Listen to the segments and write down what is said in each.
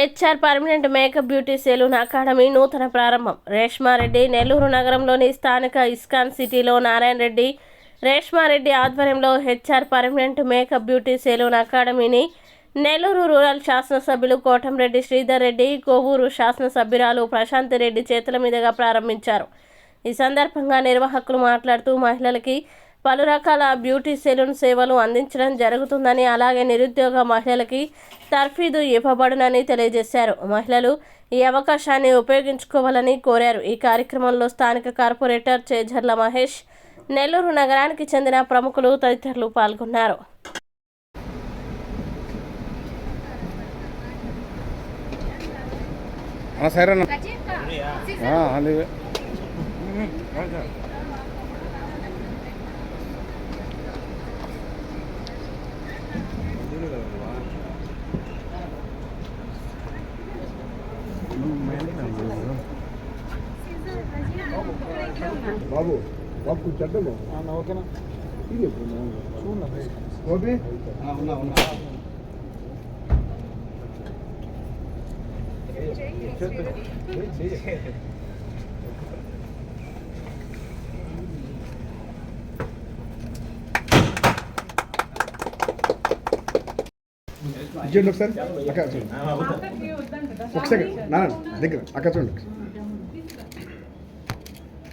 HR permanent makeup beauty salon academy నూతన ప్రారంభం. రేష్మారెడ్డి నెల్లూరు నగరంలోని స్థానిక ఇస్కాన్ సిటీలో నారాయణ రెడ్డి. రేష్మారెడ్డి ఆధ్వర్యంలో HR permanent makeup beauty salon అకాడమీని Nellore rural శాసనసభ్యులు కోటంరెడ్డి శ్రీధర్ రెడ్డి కోవూరు శాసనసభ్యురాలు ప్రశాంత్ రెడ్డి చేతుల మీదుగా ప్రారంభించారు. ఈ సందర్భంగా నిర్వాహకులు మాట్లాడుతూ మహిళలకి పలు రకాల బ్యూటీ సెలూన్ సేవలు అందించడం జరుగుతుందని అలాగే నిరుద్యోగ మహిళలకి తర్ఫీదు ఇవ్వబడునని తెలియజేశారు. మహిళలు ఈ అవకాశాన్ని ఉపయోగించుకోవాలని కోరారు. ఈ కార్యక్రమంలో స్థానిక కార్పొరేటర్ చేజర్ల మహేష్ నెల్లూరు నగరానికి చెందిన ప్రముఖులు తదితరులు పాల్గొన్నారు. సరే అన్న అది బాబు బాబు బాబు ఓకేనా? ఇది గోపి ఉన్నా ఉన్నా. ఇచ్చేయండి ఒకసారి. అక్క చూడండి ఒక సెకండ్ నాన్న దగ్గర. అక్క చూడండి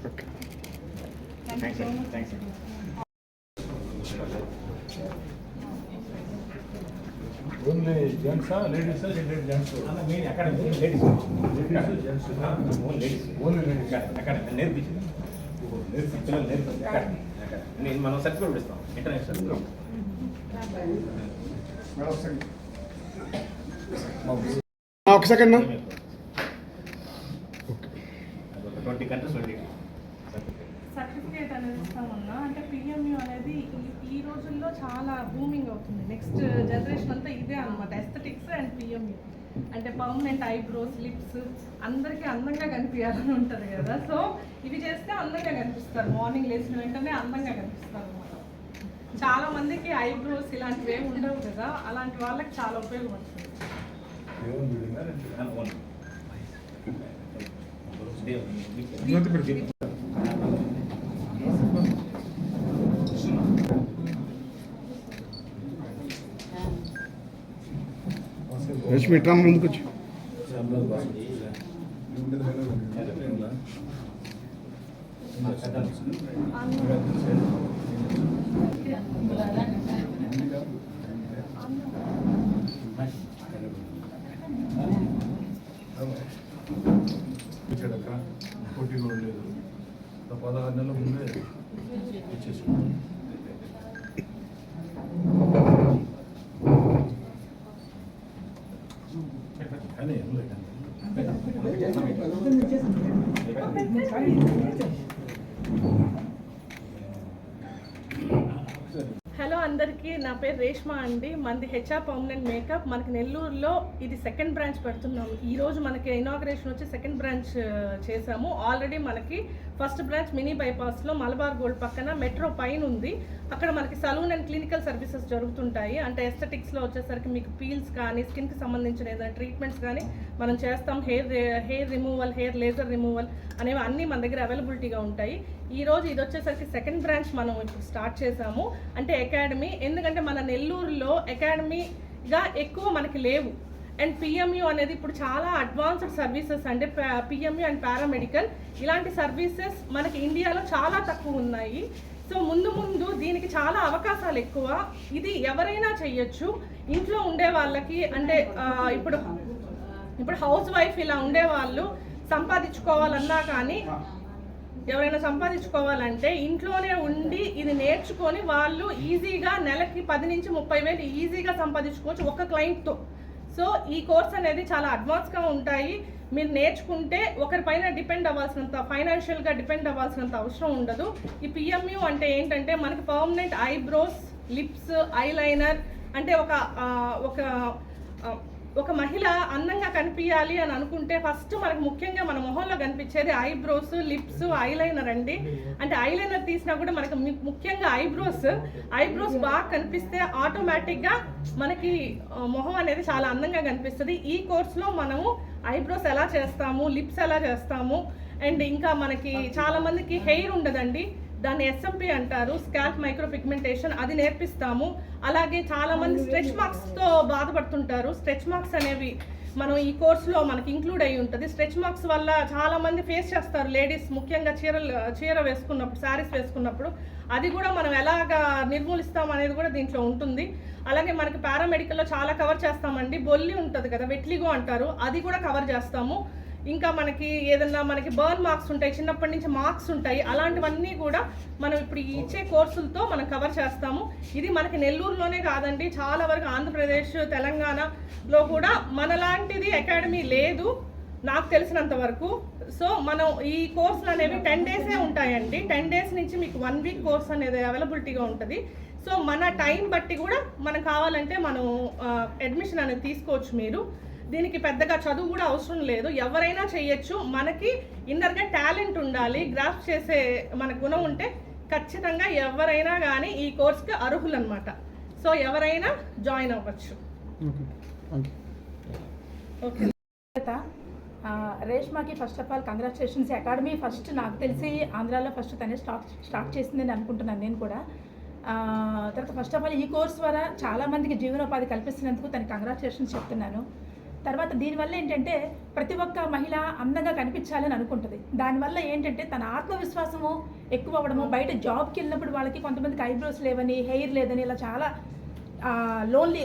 ఓకే ఓన్లీ జెంట్సా లేడీసా gents main academy ladies gents ladies only ladies academy నేర్పించింది పిల్లలు నేర్పించింది అకాడమీ నేను మనం సర్టిఫికేట్ ఇస్తాం. ఇంటర్నేషనల్ ఒక second twenty countries twenty certificate అనేది ఇస్తామన్నా. అంటే పిఎంయు అనేది ఈ- ఈ రోజుల్లో చాలా బూమింగ్ అవుతుంది. నెక్స్ట్ జనరేషన్ అంతా ఇదే అనమాట ఎస్థెటిక్స్ అండ్ పిఎంయు అంటే పర్మనెంట్ ఐబ్రోస్ లిప్స్ అందరికీ అందంగా కనిపించాలని ఉంటుంది కదా. సో ఇవి చేస్తే అందంగా కనిపిస్తారు. మార్నింగ్ లేచిన వెంటనే అందంగా కనిపిస్తారు అనమాట చాలా మందికి ఐబ్రోస్ ఇలాంటివి ఏమి ఉండవు కదా. అలాంటి వాళ్ళకి చాలా ఉపయోగపడుతుంది జ్యోతి పెట్టి రష్మి ఇట్రా ముందుకు వచ్చి. పోటీ కూడా లేదు. పదహారు నెలల ముందే ఇచ్చేసి హలో అందరికీ నా పేరు రేష్మా అండి. మనది హెచ్ఆర్ పర్మనెంట్ మేకప్. మనకి నెల్లూరులో ఇది సెకండ్ బ్రాంచ్ పెడుతున్నాము. ఈరోజు మనకి ఇనాగ్రేషన్ వచ్చి సెకండ్ బ్రాంచ్ చేసాము ఆల్రెడీ మనకి ఫస్ట్ బ్రాంచ్ మినీ బైపాస్లో మలబార్ గోల్డ్ పక్కన మెట్రో పైన ఉంది. అక్కడ మనకి సలూన్ అండ్ క్లినికల్ సర్వీసెస్ జరుగుతుంటాయి. అంటే ఎస్థెటిక్స్లో వచ్చేసరికి మీకు పీల్స్ కానీ స్కిన్కి సంబంధించిన ఏదైనా ట్రీట్మెంట్స్ కానీ మనం చేస్తాం. Hair hair removal hair laser removal అనేవి అన్నీ మన దగ్గర అవైలబిలిటీగా ఉంటాయి. ఈ రోజు ఇది వచ్చేసరికి సెకండ్ బ్రాంచ్ మనం ఇప్పుడు స్టార్ట్ చేసాము అంటే అకాడమీ ఎందుకంటే మన నెల్లూరులో అకాడమీగా ఎక్కువ మనకి లేవు. అండ్ పిఎంయు అనేది ఇప్పుడు చాలా అడ్వాన్స్డ్ సర్వీసెస్ అంటే పిఎంయు అండ్ పారామెడికల్ ఇలాంటి సర్వీసెస్ మనకి ఇండియాలో చాలా తక్కువ ఉన్నాయి. సో ముందు ముందు దీనికి చాలా అవకాశాలు ఎక్కువ. ఇది ఎవరైనా చేయొచ్చు ఇంట్లో ఉండే వాళ్ళకి అంటే ఇప్పుడు ఇప్పుడు హౌస్ వైఫ్ ఇలా ఉండే వాళ్ళు సంపాదించుకోవాలన్నా కానీ ఎవరైనా సంపాదించుకోవాలంటే ఇంట్లోనే ఉండి ఇది నేర్చుకొని వాళ్ళు ఈజీగా నెలకి పది నుంచి ముప్పై వేలు ఈజీగా సంపాదించుకోవచ్చు ఒక క్లయింట్తో సో ఈ కోర్స్ అనేది చాలా అడ్వాన్స్గా ఉంటాయి. మీరు నేర్చుకుంటే ఒకరిపైన డిపెండ్ అవ్వాల్సినంత ఫైనాన్షియల్గా డిపెండ్ అవ్వాల్సినంత అవసరం ఉండదు. ఈ పిఎంయు అంటే ఏంటంటే మనకి పర్మనెంట్ ఐబ్రోస్ లిప్స్ ఐలైనర్ అంటే ఒక ఒక ఒక మహిళ అందంగా కనిపించాలి అని అనుకుంటే ఫస్ట్ మనకు ముఖ్యంగా మన మొహంలో కనిపించేది ఐబ్రోస్ లిప్స్ ఐలైనర్ అండి. అంటే ఐలైనర్ తీసినా కూడా మనకు ముఖ్యంగా ఐబ్రోస్. ఐబ్రోస్ బాగా కనిపిస్తే ఆటోమేటిక్గా మనకి మొహం అనేది చాలా అందంగా కనిపిస్తుంది. ఈ కోర్స్లో మనము ఐబ్రోస్ ఎలా చేస్తాము లిప్స్ ఎలా చేస్తాము అండ్ ఇంకా మనకి చాలా మందికి హెయిర్ ఉండదండి. దాన్ని ఎస్ఎంపి అంటారు స్కాల్ప్ మైక్రో పిగ్మెంటేషన్ అది నేర్పిస్తాము. అలాగే చాలా మంది స్ట్రెచ్ మార్క్స్తో బాధపడుతుంటారు. స్ట్రెచ్ మార్క్స్ అనేవి మనం ఈ కోర్సులో మనకి ఇంక్లూడ్ అయి ఉంటుంది. స్ట్రెచ్ మార్క్స్ వల్ల చాలా మంది ఫేస్ చేస్తారు. లేడీస్ ముఖ్యంగా చీరలు చీర వేసుకున్నప్పుడు శారీస్ వేసుకున్నప్పుడు. అది కూడా మనం ఎలాగా నిర్మూలిస్తాం అనేది కూడా దీంట్లో ఉంటుంది. అలాగే మనకి పారామెడికల్లో చాలా కవర్ చేస్తామండి. బొల్లి ఉంటుంది కదా వెట్లిగో అంటారు. అది కూడా కవర్ చేస్తాము. ఇంకా మనకి ఏదన్నా మనకి బర్న్ మార్క్స్ ఉంటాయి చిన్నప్పటి నుంచి మార్క్స్ ఉంటాయి అలాంటివన్నీ కూడా మనం ఇప్పుడు ఇచ్చే కోర్సులతో మనం కవర్ చేస్తాము. ఇది మనకి నెల్లూరులోనే కాదండి చాలా వరకు ఆంధ్రప్రదేశ్ తెలంగాణలో కూడా మనలాంటిది అకాడమీ లేదు నాకు తెలిసినంత వరకు. సో మనం ఈ కోర్సులు అనేవి టెన్ డేసే ఉంటాయండి. టెన్ డేస్ నుంచి మీకు వన్ వీక్ కోర్స్ అనేది అవైలబిలిటీగా ఉంటుంది. సో మన టైం బట్టి కూడా మనం కావాలంటే మనం అడ్మిషన్ అనేది తీసుకోవచ్చు మీరు. దీనికి పెద్దగా చదువు కూడా అవసరం లేదు. ఎవరైనా చేయొచ్చు. మనకి ఇన్నర్గా టాలెంట్ ఉండాలి. గ్రాఫ్ చేసే మన గుణం ఉంటే ఖచ్చితంగా ఎవరైనా కానీ ఈ కోర్స్కి అర్హులు అనమాట సో ఎవరైనా జాయిన్ అవ్వచ్చు. Okay. రేష్మాకి first of all congratulations academy first నాకు తెలిసి ఆంధ్రాలో ఫస్ట్ తనే స్టార్ట్ స్టార్ట్ చేసిందని అనుకుంటున్నాను నేను కూడా. ఆ, తర్వాత ఫస్ట్ ఆఫ్ ఆల్ ఈ కోర్స్ ద్వారా చాలామందికి జీవనోపాధి కల్పిస్తున్నందుకు తనకి కంగ్రాచులేషన్స్ చెప్తున్నాను. తర్వాత దీనివల్ల ఏంటంటే ప్రతి ఒక్క మహిళ అందంగా కనిపించాలని అనుకుంటుంది. దానివల్ల ఏంటంటే తన ఆత్మవిశ్వాసము ఎక్కువ అవ్వడము బయట జాబ్కి వెళ్ళినప్పుడు వాళ్ళకి కొంతమందికి ఐబ్రోస్ లేవని హెయిర్ లేదని ఇలా చాలా లోన్లీ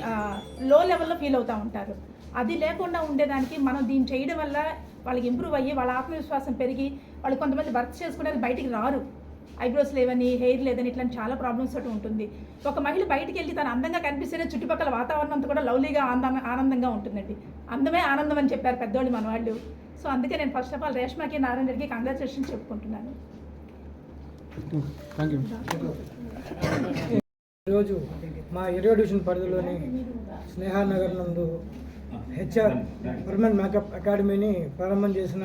లో లెవెల్లో ఫీల్ అవుతూ ఉంటారు. అది లేకుండా ఉండేదానికి మనం దీన్ని చేయడం వల్ల వాళ్ళకి ఇంప్రూవ్ అయ్యి వాళ్ళ ఆత్మవిశ్వాసం పెరిగి వాళ్ళు కొంతమంది వర్క్ చేసుకునేది బయటికి రారు. ఐబ్రోస్ లేవని హెయిర్ లేదని ఇట్లాంటి చాలా ప్రాబ్లమ్స్ తోటి ఉంటుంది. ఒక మహిళ బయటికి వెళ్ళి తను అందంగా కనిపిస్తేనే చుట్టుపక్కల వాతావరణం అంతా కూడా లవ్లీగా ఆనంద ఆనందంగా ఉంటుందండి. అందమే ఆనందం అని చెప్పారు పెద్దవాళ్ళు మన వాళ్ళు సో అందుకే నేను ఫస్ట్ ఆఫ్ ఆల్ రేష్మాకి నారాయణ రెడ్డికి కంగ్రాచులేషన్ చెప్పుకుంటున్నాను ఈరోజు మా ఇరవై డివిజన్ పరిధిలోని స్నేహానగర్ నందు హెచ్ఆర్ పర్మనెంట్ మేకప్ అకాడమీని ప్రారంభం చేసిన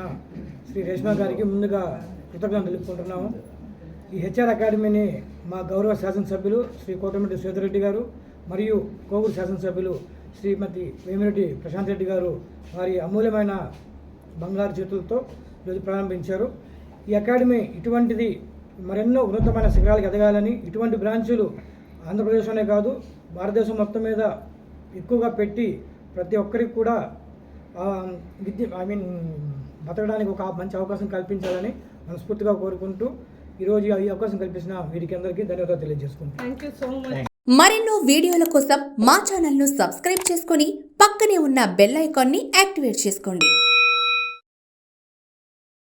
శ్రీ రేష్మా గారికి ముందుగా కృతజ్ఞతలు తెలుపుకుంటున్నాము. ఈ హెచ్ఆర్ అకాడమీని మా గౌరవ శాసనసభ్యులు శ్రీ కోటమిరెడ్డి రెడ్డి గారు మరియు కోవూరు శాసనసభ్యులు శ్రీమతి వేమిరెడ్డి ప్రశాంత్ రెడ్డి గారు వారి అమూల్యమైన బంగారు చేతులతో ఈరోజు ప్రారంభించారు. ఈ అకాడమీ ఇటువంటిది మరెన్నో ఉన్నతమైన శిఖరాలకు ఎదగాలని ఇటువంటి బ్రాంచులు ఆంధ్రప్రదేశ్లోనే కాదు భారతదేశం మొత్తం మీద ఎక్కువగా పెట్టి ప్రతి ఒక్కరికి కూడా విద్య ఐ మీన్ బతకడానికి ఒక మంచి అవకాశం కల్పించాలని మనస్ఫూర్తిగా కోరుకుంటూ ఈరోజు ఈ అవకాశం కల్పించిన వీరికి అందరికీ ధన్యవాదాలు తెలియజేసుకుంటాను థ్యాంక్ యూ సో మచ్ మరెన్నో వీడియోల కోసం మా ఛానల్ను సబ్స్క్రైబ్ చేసుకొని పక్కనే ఉన్న బెల్ ఐకాన్ని యాక్టివేట్ చేసుకోండి.